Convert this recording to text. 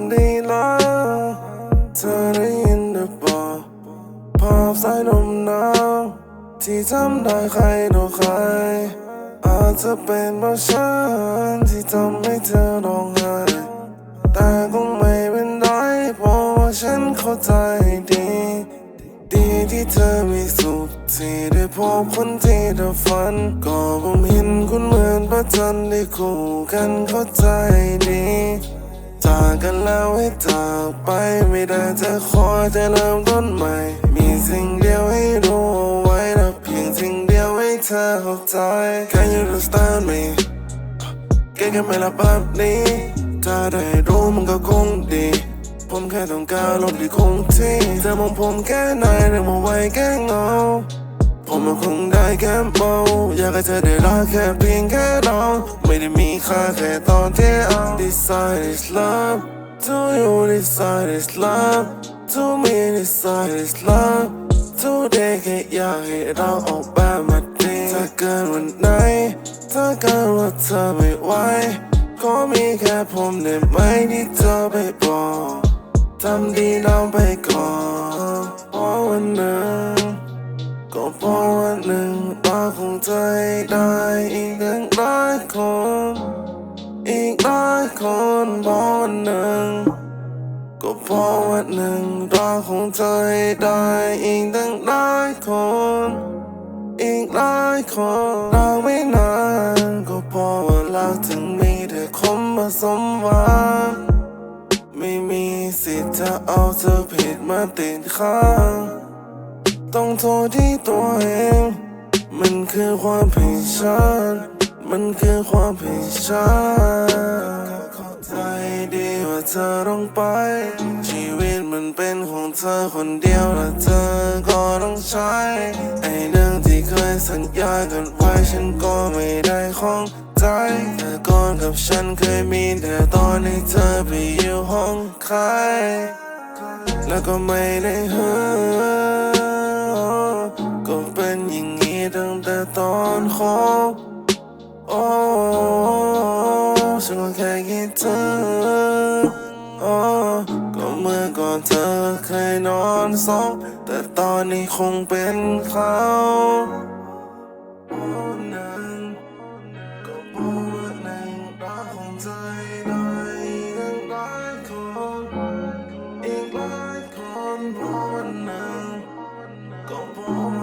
ำดีแล้วเธอได้ยินหรือเปล่าภาพสายลมหนาวที่จำได้ใครต่อใคร อาจจะเป็นเพราะฉันที่ทำให้เธอร้องไห้แต่คงไม่เป็นไรเพราะว่าฉันเข้าใจดี ดีที่เธอมีสุขที่ได้พบคนที่เธอฝัน ก็ผมเห็นคุณเหมือนพระจันทร์ได้คู่กันเข้าใจดี แล้วให้จากไป ไม่ได้จะขอจะเริ่มต้นใหม่ มีสิ่งเดียวให้รู้ไว้และเพียงสิ่งเดียวให้เธอเข้าใจ Can you understand me แค่แค่ไม่ละแบบนี้ถ้าได้รู้มันก็คงดี ผมแค่ต้องการลมที่คงที่เธอมองผมแค่ไหนหรือมองไว้แค่เงาผมมันคงได้แค่เมาอยากให้เธอได้รักแค่เพียงแค่เราไม่ได้มีค่าแค่ตอนที่เอา Decide is love to you decide is love to me decide is love today แค่อยากให้เราออกแบบมาดีถ้าเกินวันไหน ถ้าเกิดว่าเธอไม่ไหวขอมีแค่ผมได้ไหมที่เธอไปบอกทำดีน้องไปก่อนเพราะวันหนึ่งก็เพราะวันหนึ่งเราคงจะให้ได้อีกตั้งหลายคน อีกหลายคนเพราะวันหนึ่ง ก็เพราะวันหนึ่งเราคงจะให้ได้อีกตั้งหลายคน อีกหลายคนเราไม่นานก็เพราะว่าเราถึงมีแต่คนมผสมหวานไม่มีสิทธิ์จะเอาเธอผิดมาติดข้างต้องโทษที่ตัวเอง มันคือความผิดฉัน มันคือความผิดฉัน ธอต้องไป ชีวิตมันเป็นของเธอคนเดียวและเธอก็ต้องใช้ ไอ้เรื่องที่เคยสัญญากันไว้ฉันก็ไม่ได้ของใจแต่ก่อนกับฉันเคยมีแต่ตอนนี้เธอไปอยู่ห้องใคร แล้วก็ไม่ได้เหือก็เป็นอย่างนี้ตั้งแต่ตอนคบโอ้ฉันก็แค่คิดถึง เธอเคยนอนซบแต่ตอนนี้คงเป็นเขาอีกหลายคนเพราะวันหนึ่งก็พบ